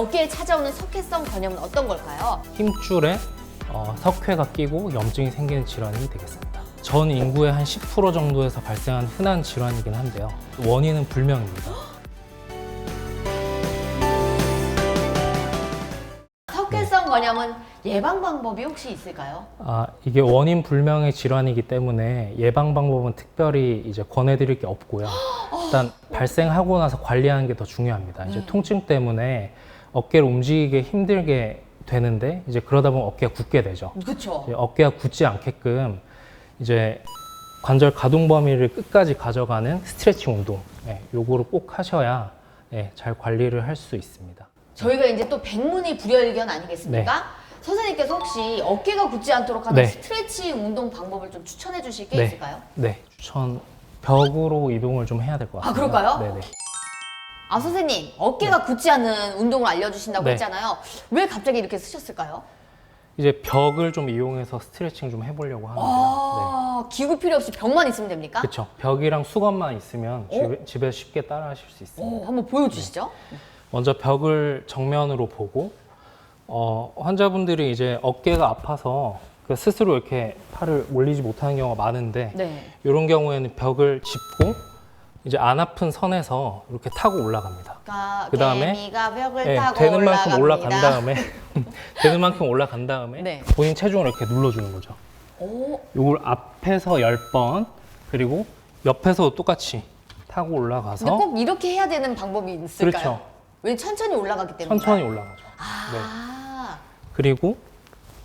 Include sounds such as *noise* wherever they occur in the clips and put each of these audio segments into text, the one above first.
어깨에 찾아오는 석회성 건염은 어떤 걸까요? 힘줄에 어, 석회가 끼고 염증이 생기는 질환이 되겠습니다. 전 인구의 한 10% 정도에서 발생하는 흔한 질환이긴 한데요. 원인은 불명입니다. 석회성 건염은 예방 방법이 혹시 있을까요? 아, 이게 원인 불명의 질환이기 때문에 예방 방법은 특별히 이제 권해드릴 게 없고요. *gasps* 일단 발생하고 나서 관리하는 게 더 중요합니다. 이제 네. 통증 때문에 어깨를 움직이기 힘들게 되는데 이제 그러다 보면 어깨가 굳게 되죠. 그렇죠. 이제 어깨가 굳지 않게끔 이제 관절 가동 범위를 끝까지 가져가는 스트레칭 운동, 예, 요거를 꼭 하셔야 예, 잘 관리를 할 수 있습니다. 저희가 이제 또 백문이 불여일견 아니겠습니까? 선생님께서 혹시 어깨가 굳지 않도록 하는 네. 스트레칭 운동 방법을 좀 추천해 주실 게 네. 있을까요? 네, 추천 벽으로 이동을 좀 해야 될것 아, 같습니다. 그럴까요? 네네. 아 선생님 어깨가 굳지 않은 운동을 알려주신다고 네. 했잖아요. 왜 갑자기 이렇게 쓰셨을까요? 이제 벽을 좀 이용해서 스트레칭 좀 해보려고 하는데요. 네. 아 기구 필요 없이 벽만 있으면 됩니까? 그렇죠. 벽이랑 수건만 있으면 어? 집에, 집에서 쉽게 따라하실 수 있습니다. 오, 한번 보여주시죠. 먼저 벽을 정면으로 보고 어, 환자분들이 이제 어깨가 아파서 그 스스로 이렇게 팔을 올리지 못하는 경우가 많은데 네. 이런 경우에는 벽을 짚고 이제 안 아픈 선에서 이렇게 타고 올라갑니다. 그러니까 그다음에 개미가 벽을 네, 타고 되는 만큼. 올라간 다음에 *laughs* 되는 만큼 올라간 다음에 네. 본인 체중을 이렇게 눌러주는 거죠. 오, 이걸 앞에서 10번 그리고 옆에서 똑같이 타고 올라가서 근데 꼭 이렇게 해야 되는 방법이 있을까요? 그렇죠. 왜 천천히 올라가기 때문에. 천천히 올라가죠. 네. 아, 그리고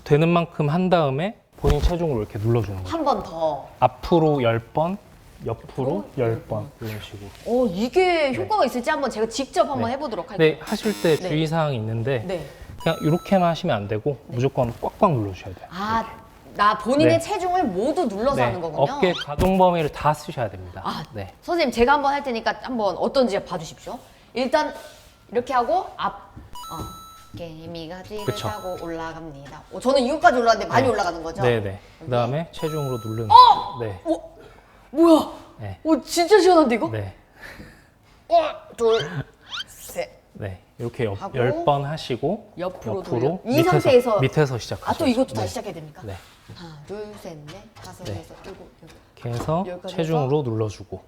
되는 만큼 한 다음에 본인 체중을 이렇게 눌러주는 거죠. 한 번 더. 앞으로 10번, 옆으로 열 10번 이런 식으로. 어, 이게 효과가 있을지 한번 제가 직접 한번 네. 해보도록 할게요. 근데 하실 때 네. 주의사항이 있는데 네. 그냥 이렇게만 하시면 안 되고 무조건 꽉꽉 눌러주셔야 돼요. 아, 나 본인의 네. 체중을 모두 눌러서 하는 거군요. 어깨 가동 범위를 다 쓰셔야 됩니다. 아, 네. 선생님 제가 한번 할 테니까 한번 어떤지 봐주십시오. 일단 이렇게 하고 앞, 어, 개미가 뒤를 그쵸. 타고 올라갑니다. 어, 저는 이거까지 올라갔는데 많이 네. 올라가는 거죠? 네네. 그 다음에 체중으로 누르는. 네. 어, 뭐야? 네. 오, 진짜 시원한데 이거? 네. 어, 둘, 셋. 네. 이렇게 옆, 하고 10번 하시고 옆으로 돌려. 이 밑에서, 상태에서 밑에서 시작하죠. 아, 또 이것도 네. 다시 시작해야 됩니까? 네. 하나, 둘, 셋, 넷, 다섯, 네. 여섯, 일곱, 여덟. 이렇게 해서 여기까지 체중으로 눌러주고.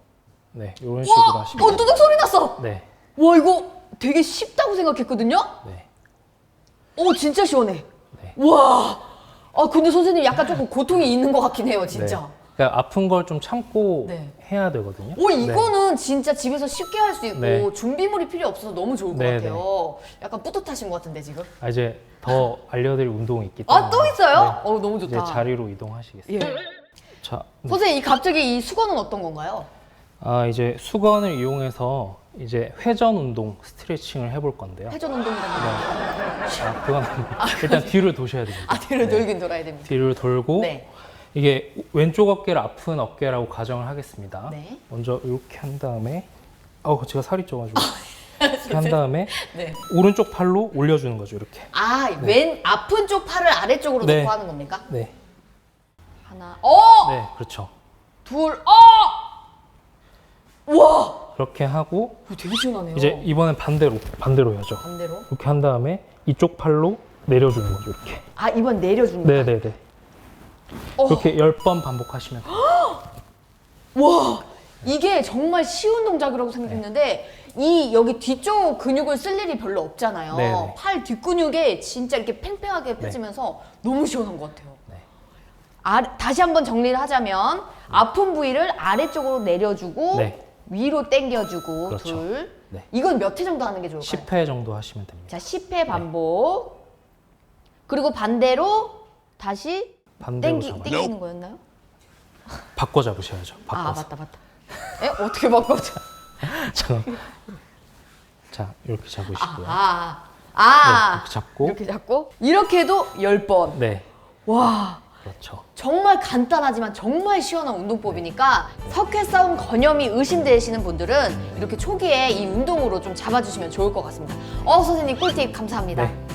네. 이런 식으로 와! 하시면 어, 뚜둑 소리 났어! 네. 와, 이거 되게 쉽다고 생각했거든요? 네. 오, 진짜 시원해. 네. 와! 아, 근데 선생님 약간 조금 고통이 있는 것 같긴 해요, 진짜. 네. 그러니까 아픈 걸 좀 참고 네. 해야 되거든요. 오, 네. 이거는 진짜 집에서 쉽게 할 수 있고 네. 준비물이 필요 없어서 너무 좋을 것 네, 같아요. 약간 뿌듯하신 것 같은데, 지금. 아, 이제 더 알려드릴 운동이 있기 때문에. 아, 또 있어요? 네. 어, 너무 이제 좋다. 자리로 이동하시겠습니다. 예. 자, 선생님, 이 갑자기 이 수건은 어떤 건가요? 아, 이제 수건을 이용해서 이제 회전 운동 스트레칭을 해볼 건데요. 회전 운동이라는 거. 아, 그건 일단 뒤를 도셔야 됩니다. 아, 뒤를 네. 돌긴 돌아야 됩니다. 뒤를 돌고 네. 이게 왼쪽 어깨를 아픈 어깨라고 가정을 하겠습니다. 네. 먼저 이렇게 한 다음에 어, 제가 살이 쪄가지고 *laughs* 이렇게 한 다음에 네. 오른쪽 팔로 올려주는 거죠, 이렇게. 아, 왼 아픈 쪽 팔을 아래쪽으로 네. 놓고 하는 겁니까? 네, 하나, 어! 네, 그렇죠. 둘, 어! 와! 그렇게 하고 되게 시원하네요. 이제 이번엔 반대로 반대로 해야죠. 반대로. 이렇게 한 다음에 이쪽 팔로 내려주는 거죠, 이렇게. 아, 이번 내려주는 거야? 네, 네, 네. 어. 그렇게 10번 반복하시면 돼요. *gasps* 와! 이게 정말 쉬운 동작이라고 생각했는데 이 여기 뒤쪽 근육을 쓸 일이 별로 없잖아요. 네, 네. 팔 뒷근육에 진짜 이렇게 팽팽하게 펴지면서 너무 시원한 것 같아요. 네. 아, 다시 한번 정리를 하자면 아픈 부위를 아래쪽으로 내려주고 네. 위로 당겨주고 그렇죠. 둘. 네. 이건 몇 회 정도 하는 게 좋을까요? 10회 정도 하시면 됩니다. 자, 10회 반복. 그리고 반대로 다시 반대로 땡기, 잡아요. 땡기는 거였나요? 바꿔 잡으셔야죠. 아, 바꿔서. 맞다, 맞다. 에? 어떻게 바꿔줘? *laughs* 자, 자, 이렇게 잡으시고요. 아, 네, 아. 이렇게 잡고. 이렇게 잡고. 이렇게 해도 10번. 네, 와. 그렇죠. 정말 간단하지만 정말 시원한 운동법이니까 석회성 건염이 의심되시는 분들은 이렇게 초기에 이 운동으로 좀 잡아주시면 좋을 것 같습니다. 어, 선생님 꿀팁 감사합니다. 네,